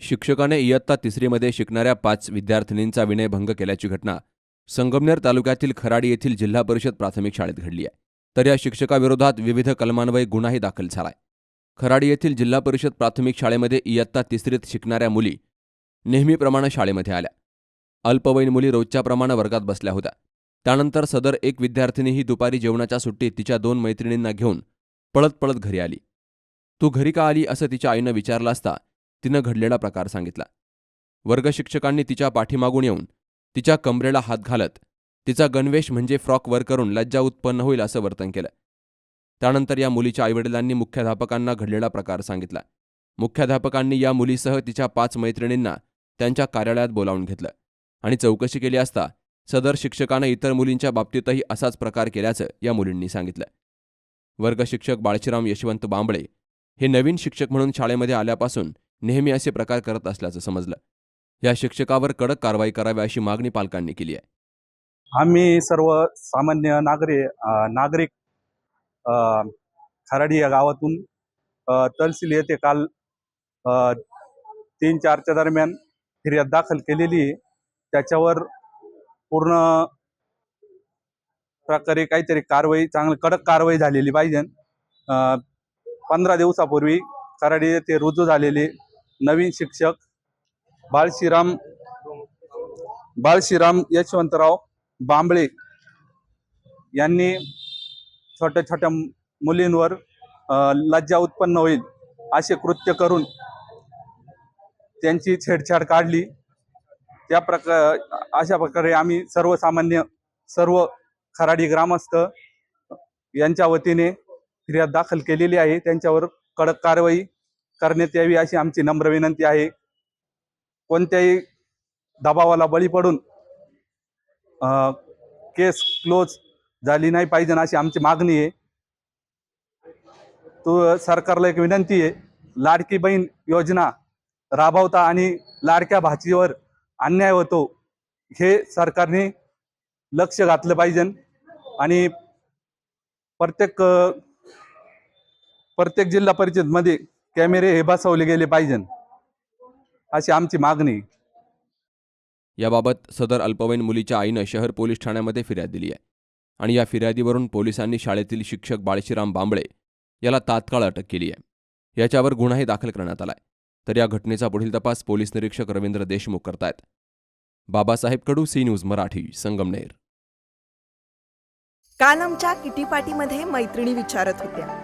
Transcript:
शिक्षकाने इयत्ता तिसरीमध्ये शिकणाऱ्या पाच विद्यार्थिनींचा विनयभंग केल्याची घटना संगमनेर तालुक्यातील खराडी येथील जिल्हा परिषद प्राथमिक शाळेत घडली आहे. तर या शिक्षकाविरोधात विविध कलमान्वये गुन्हाही दाखल झालाय. खराडी येथील जिल्हा परिषद प्राथमिक शाळेमध्ये इयत्ता तिसरीत शिकणाऱ्या मुली नेहमीप्रमाणे शाळेमध्ये आल्या. अल्पवयीन मुली रोजच्याप्रमाणे वर्गात बसल्या होत्या. त्यानंतर सदर एक विद्यार्थिनी ही दुपारी जेवणाच्या सुट्टीत तिच्या दोन मैत्रिणींना घेऊन पळत पळत घरी आली. तू घरी का आली? असं तिच्या आईनं विचारलं असता तिनं घडलेला प्रकार सांगितला. वर्गशिक्षकांनी तिच्या पाठीमागून येऊन तिच्या कमरेला हात घालत तिचा गणवेश म्हणजे फ्रॉक वर करून लज्जा उत्पन्न होईल असं वर्तन केलं. त्यानंतर या मुलीच्या आईवडिलांनी मुख्याध्यापकांना घडलेला प्रकार सांगितला. मुख्याध्यापकांनी या मुलीसह तिच्या पाच मैत्रिणींना त्यांच्या कार्यालयात बोलावून घेतलं आणि चौकशी केली असता सदर शिक्षकानं इतर मुलींच्या बाबतीतही असाच प्रकार केल्याचं या मुलींनी सांगितलं. वर्गशिक्षक बाळशीराम यशवंत बांबळे हे नवीन शिक्षक म्हणून शाळेमध्ये आल्यापासून नेहमी असे प्रकार करत असल्याचं समजलं. या शिक्षकावर कडक कारवाई करावी अशी मागणी पालकांनी केली आहे. आम्ही सर्व सामान्य नागरी नागरिक खराडी या गावातून तहसील येथे काल तीन चारच्या दरम्यान फिर्याद दाखल केलेली त्याच्यावर पूर्ण प्रकारे काहीतरी कारवाई चांगली कडक कारवाई झालेली पाहिजे. पंधरा दिवसापूर्वी खराडी येथे रुजू झालेले. नवीन शिक्षक बाळशीराम बाळशीराम यशवंतराव बांबळे यांनी छोट्या छोट्या मुलींवर लज्जा उत्पन्न होईल असे कृत्य करून त्यांची छेडछाड काढली. त्या प्रकार अशा प्रकारे आम्ही सर्वसामान्य सर्व खराडी ग्रामस्थ यांच्या वतीने फिर्याद दाखल केलेली आहे. त्यांच्यावर कडक कारवाई करण्यात यावी अशी आमची नम्र विनंती आहे. कोणत्याही दबावाला बळी पडून केस क्लोज झाली नाही पाहिजे अशी आमची मागणी आहे. तो सरकारला एक विनंती आहे लाडकी बहीण योजना राबवता आणि लाडक्या भाचीवर अन्याय होतो हे सरकारने लक्ष घातलं पाहिजे. आणि प्रत्येक प्रत्येक जिल्हा परिषदमध्ये कॅमेरे हे बसवले गेले पाहिजे अशी आमची मागणी. याबाबत सदर अल्पवयीन मुलीच्या आईनं शहर पोलीस ठाण्यामध्ये फिर्याद दिली आहे. आणि या फिर्यादीवरून पोलिसांनी शाळेतील शिक्षक बाळशीराम बांबळे याला तात्काळ अटक केली आहे. याच्यावर गुन्हाही दाखल करण्यात आलाय. तर या घटनेचा पुढील तपास पोलीस निरीक्षक रवींद्र देशमुख करतायत. Babasaheb Kadu C news Marathi Sangamner. काल आमच्या किटी पार्टीमध्ये मैत्रिणी विचारत होत्या.